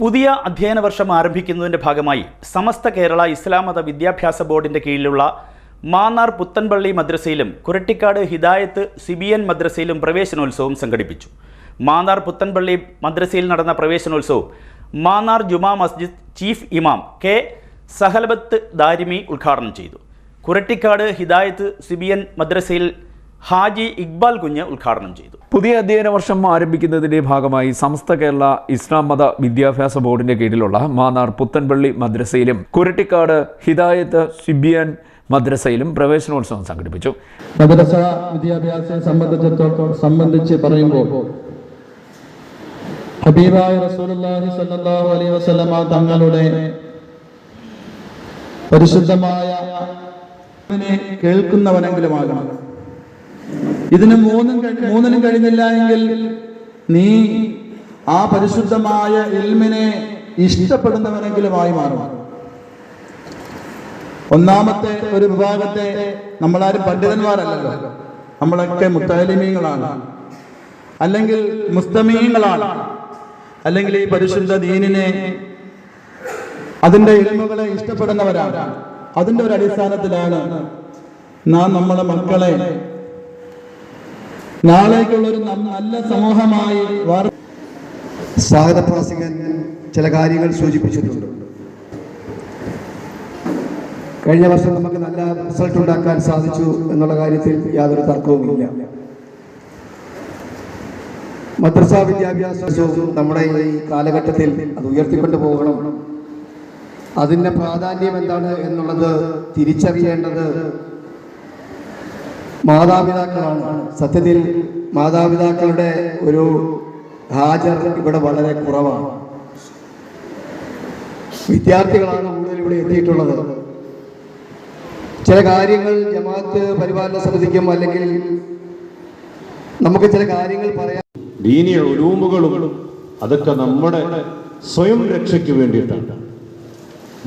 പുതിയ അധ്യയന വർഷം ആരംഭിക്കുന്നതിന്റെ ഭാഗമായി സമസ്ത കേരള ഇസ്ലാം മത വിദ്യാഭ്യാസ ബോർഡിന്റെ കീഴിലുള്ള മാന്നാർ പുത്തൻപള്ളി മദ്രസയിലും കുരട്ടിക്കാട് ഹിദായത്ത് സിബിയൻ മദ്രസയിലും പ്രവേശനോത്സവം സംഘടിപ്പിച്ചു. മാന്നാർ പുത്തൻപള്ളി മദ്രസയിൽ നടന്ന പ്രവേശനോത്സവം മാന്നാർ ജുമാ മസ്ജിദ് ചീഫ് ഇമാം കെ സഹലബത്ത് ദാരിമി ഉദ്ഘാടനം ചെയ്തു. കുരട്ടിക്കാട് ഹിദായത്ത് സിബിയൻ മദ്രസയിൽ ഹാജി ഇക്ബാൽ കുഞ്ഞ് ഉദ്ഘാടനം ചെയ്തു. പുതിയ അധ്യയന വർഷം ആരംഭിക്കുന്നതിന്റെ ഭാഗമായി സമസ്ത കേരള ഇസ്ലാം മത വിദ്യാഭ്യാസ ബോർഡിന്റെ കീഴിലുള്ള മാന്നാർ പുത്തൻപള്ളി മദ്രസയിലും കുരട്ടിക്കാട് ഹിദായത്ത് സിബിയൻ മദ്രസയിലും പ്രവേശനോത്സവം സംഘടിപ്പിച്ചു. മദ്രസ വിദ്യാഭ്യാസം സംബന്ധിച്ചിടത്തോളം സംബന്ധിച്ച് പറയുമ്പോൾ ഹബീബായ റസൂലുള്ളാഹി സ്വല്ലല്ലാഹു അലൈഹി വസല്ലമ തങ്ങളുടെ പരിശുദ്ധമായ കേൾക്കുന്നവനെങ്കിലും ആകണം. ഇതിന് മൂന്നും മൂന്നിനും കഴിഞ്ഞില്ല എങ്കിൽ നീ ആ പരിശുദ്ധമായ ഇൽമിനെ ഇഷ്ടപ്പെടുന്നവനെങ്കിലുമായി മാറും. ഒന്നാമത്തെ ഒരു വിഭാഗത്തെ നമ്മളാരും പണ്ഡിതന്മാരല്ലല്ലോ. നമ്മളൊക്കെ മുത്താലിമീങ്ങളാണ്. അല്ലെങ്കിൽ മുസ്തമീങ്ങളാണ്. അല്ലെങ്കിൽ ഈ പരിശുദ്ധ ദീനിനെ അതിന്റെ ഇൽമുകളെ ഇഷ്ടപ്പെടുന്നവരാണ്. അതിന്റെ ഒരു അടിസ്ഥാനത്തിലാണ് നാം നമ്മുടെ മക്കളെ നാളേക്കുള്ള ഒരു നല്ല സമൂഹമായി വാർ സ്വാഗത ചില കാര്യങ്ങൾ സൂചിപ്പിച്ചിട്ടുണ്ട്. കഴിഞ്ഞ വർഷം നമുക്ക് നല്ല റിസൾട്ട് ഉണ്ടാക്കാൻ സാധിച്ചു എന്നുള്ള കാര്യത്തിൽ യാതൊരു തർക്കവുമില്ല. മദ്രസ വിദ്യാഭ്യാസവും നമ്മുടെ ഈ കാലഘട്ടത്തിൽ അത് ഉയർത്തിക്കൊണ്ടു പോകണം. അതിന്റെ പ്രാധാന്യം എന്താണ് എന്നുള്ളത് തിരിച്ചറിയേണ്ടത് മാതാപിതാക്കളാണ്. സത്യത്തിൽ മാതാപിതാക്കളുടെ ഒരു ഹാജർ ഇവിടെ വളരെ കുറവാണ്. വിദ്യാർത്ഥികളാണ് കൂടുതൽ ഇവിടെ എത്തിയിട്ടുള്ളത്. ചില കാര്യങ്ങൾ ജമാഅത്ത് പരിപാലന സമിതിക്കും അല്ലെങ്കിൽ നമുക്ക് ചില കാര്യങ്ങൾ പറയാം ദീനിയ ഉലൂമുകളും അതൊക്കെ നമ്മുടെ സ്വയം രക്ഷയ്ക്ക് വേണ്ടിയിട്ടാണ്.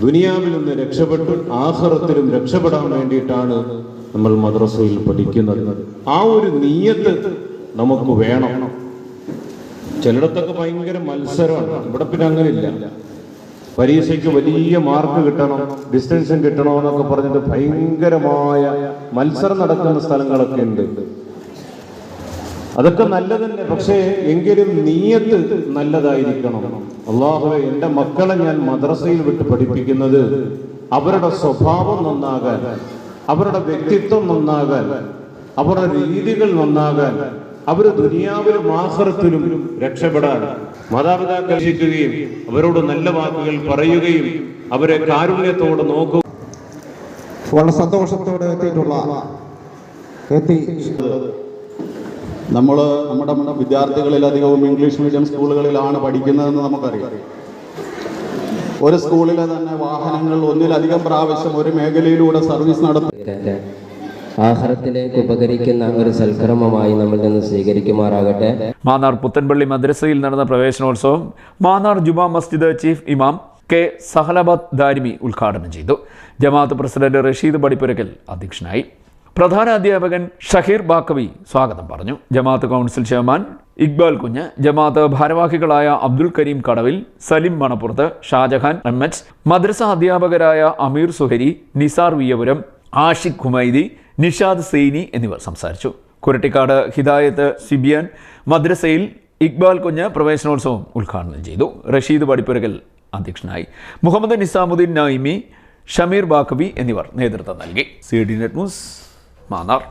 ദുനിയാവിൽ നിന്ന് രക്ഷപ്പെട്ടു ആഹ്റത്തിലും രക്ഷപ്പെടാൻ വേണ്ടിയിട്ടാണ് നമ്മൾ മദ്രസയിൽ പഠിക്കുന്നത്. ആ ഒരു നീയത്ത് നമുക്ക് വേണം. ചിലയിടത്തൊക്കെ ഭയങ്കര മത്സരമാണ്. ഇവിടെ പിന്നെ അങ്ങനെയില്ല. പരീക്ഷയ്ക്ക് വലിയ മാർക്ക് കിട്ടണം ഡിസ്റ്റൻസ് കിട്ടണം എന്നൊക്കെ പറഞ്ഞിട്ട് ഭയങ്കരമായ മത്സരം നടക്കുന്ന സ്ഥലങ്ങളൊക്കെ ഉണ്ട്. അതൊക്കെ നല്ലതന്നെ. പക്ഷേ എങ്കിലും നീയത്ത് നല്ലതായിരിക്കണം. അള്ളാഹുവെ എന്റെ മക്കളെ ഞാൻ മദ്രസയിൽ വിട്ട് പഠിപ്പിക്കുന്നത് അവരുടെ സ്വഭാവം നന്നാകാൻ. അവരുടെ വ്യക്തിത്വം നന്നാകാൻ അവരുടെ രീതികൾ നന്നാകാൻ അവർ ദുനിയാവിലും ആഹ്റത്തിലും രക്ഷപ്പെടാൻ മാതാപിതാക്കൾ ശിക്കുകയും അവരോട് നല്ല വാക്കുകൾ പറയുകയും അവരെ കാരുണ്യത്തോടെ നോക്കുക വളരെ സന്തോഷത്തോടെ എത്തിയിട്ടുള്ള എത്തി. നമ്മൾ നമ്മുടെ നമ്മുടെ വിദ്യാർത്ഥികളിലധികവും ഇംഗ്ലീഷ് മീഡിയം സ്കൂളുകളിലാണ് പഠിക്കുന്നതെന്ന് നമുക്കറിയാം. ഒരു സ്കൂളിലെ തന്നെ വാഹനങ്ങൾ ഒന്നിലധികം പ്രാവശ്യം ഒരു മേഖലയിലൂടെ സർവീസ് നടത്തും. ആഹാരത്തിലേക്ക് ഉപകരിക്കുന്ന ഒരു സൽക്രമമായി നമ്മൾ നിന്ന് സ്വീകരിക്കുമാറാകട്ടെ. മാന്നാർ പുത്തൻപള്ളി മദ്രസയിൽ നടന്ന പ്രവേശനോത്സവം മാന്നാർ ജുമാ മസ്ജിദ് ചീഫ് ഇമാം കെ സഹലബാദ് ദാരിമി ഉദ്ഘാടനം ചെയ്തു. ജമാഅത്ത് പ്രസിഡന്റ് റഷീദ് പടിപ്പുരക്കൽ അധ്യക്ഷനായി. പ്രധാന അധ്യാപകൻ ഷഹീർ ബാക്കവി സ്വാഗതം പറഞ്ഞു. ജമാഅത്ത് കൗൺസിൽ ചെയർമാൻ ഇക്ബാൽ കുഞ്ഞ് ജമാഅത്ത് ഭാരവാഹികളായ അബ്ദുൽ കരീം കടവിൽ സലിം മണപ്പുറത്ത് ഷാജഹാൻ എച്ച് മദ്രസ അധ്യാപകരായ അമീർ സുഹരി നിസാർ വിയപുരം ആഷിഖ് ഖുമൈദി നിഷാദ് സെയ്നി എന്നിവർ സംസാരിച്ചു. കുരട്ടിക്കാട് ഹിദായത്ത് സിബിയൻ മദ്രസയിൽ ഇക്ബാൽ കുഞ്ഞ് പ്രവേശനോത്സവം ഉദ്ഘാടനം ചെയ്തു. റഷീദ് പടിപ്പുരകൽ അധ്യക്ഷനായി. മുഹമ്മദ് നിസാമുദ്ദീൻ നൈമി ഷമീർ ബാഖബി എന്നിവർ നേതൃത്വം നൽകി. C D net news Mannar.